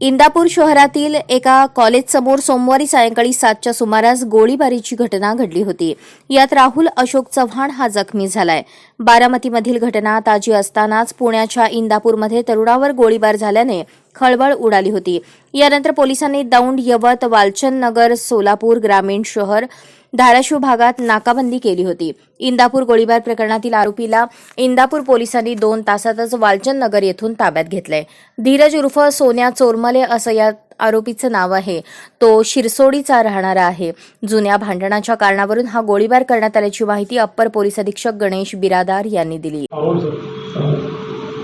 इंदापूर शहरातील एका कॉलेजसमोर सोमवारी सायंकाळी सातच्या सुमारास गोळीबारीची घटना घडली होती. यात राहुल अशोक चव्हाण हा जखमी झालाय. बारामतीमधील घटना ताजी असतानाच पुण्याच्या इंदापूरमध्ये तरुणावर गोळीबार झाल्याने खळबळ उडाली होती. यानंतर पोलिसांनी दौंड यवत वालचंद नगर सोलापूर ग्रामीण शहर धाराशिव भागात नाकाबंदी केली होती. इंदापूर गोळीबार प्रकरणातील आरोपीला इंदापूर पोलिसांनी दोन तासातच वालचंद नगर येथून ताब्यात घेतलंय. धीरज उर्फ सोन्या चोरमले असं या आरोपीचं नाव आहे. तो शिरसोडीचा राहणारा आहे. जुन्या भांडणाच्या कारणावरून हा गोळीबार करण्यात आल्याची माहिती अप्पर पोलीस अधीक्षक गणेश बिरादार यांनी दिली.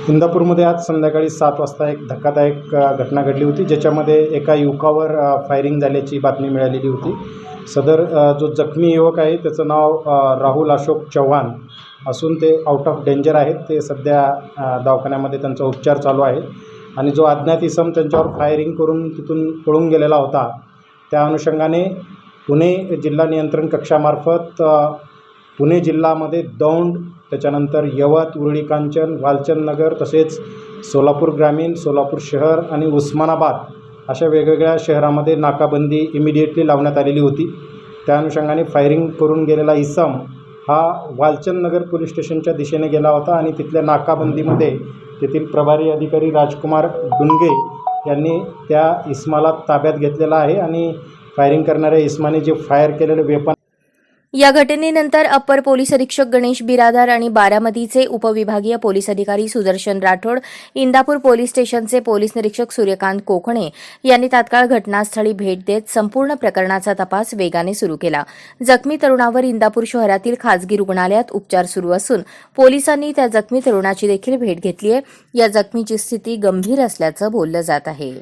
इंदापूरमध्ये आज संध्याकाळी सात वाजता एक धक्कादायक घटना घडली होती ज्याच्यामध्ये एका युवकावर फायरिंग झाल्याची बातमी मिळालेली होती. सदर जो जखमी युवक आहे त्याचं नाव राहुल अशोक चव्हाण असून ते आउट ऑफ डेंजर आहेत. ते सध्या दवाखान्यामध्ये त्यांचा उपचार चालू आहे. आणि जो अज्ञात इसम त्यांच्यावर फायरिंग करून तिथून पळून गेलेला होता त्या अनुषंगाने पुणे जिल्हा नियंत्रण कक्षामार्फत पुणे जिल्ह्यामध्ये दौंड त्याच्यानंतर यवत उरळी कांचन वालचंद नगर तसेच सोलापूर ग्रामीण सोलापूर शहर आणि उस्मानाबाद अशा वेगवेगळ्या शहरामध्ये नाकाबंदी इमिडिएटली लावण्यात आलेली होती. त्या अनुषंगाने फायरिंग करून गेलेला इसम हा वालचंद नगर पोलीस स्टेशनच्या दिशेने गेला होता आणि तिथल्या नाकाबंदीमध्ये तेथील प्रभारी अधिकारी राजकुमार डुंगे यांनी त्या इस्माला ताब्यात घेतलेला आहे आणि फायरिंग करणाऱ्या इस्माने जे फायर केलेले वेपन या घटनेनंतर अप्पर पोलीस अधीक्षक गणेश बिरादार आणि बारामतीचे उपविभागीय पोलीस अधिकारी सुदर्शन राठोड इंदापूर पोलीस स्टेशनचे पोलीस निरीक्षक सूर्यकांत कोकणे यांनी तात्काळ घटनास्थळी भेट देत संपूर्ण प्रकरणाचा तपास वेगाने सुरू केला. जखमी तरुणावर इंदापूर शहरातील खासगी रुग्णालयात उपचार सुरू असून पोलिसांनी त्या जखमी तरुणाची देखील भेट घेतली आहे. या जखमीची स्थिती गंभीर असल्याचं बोललं जात आहे.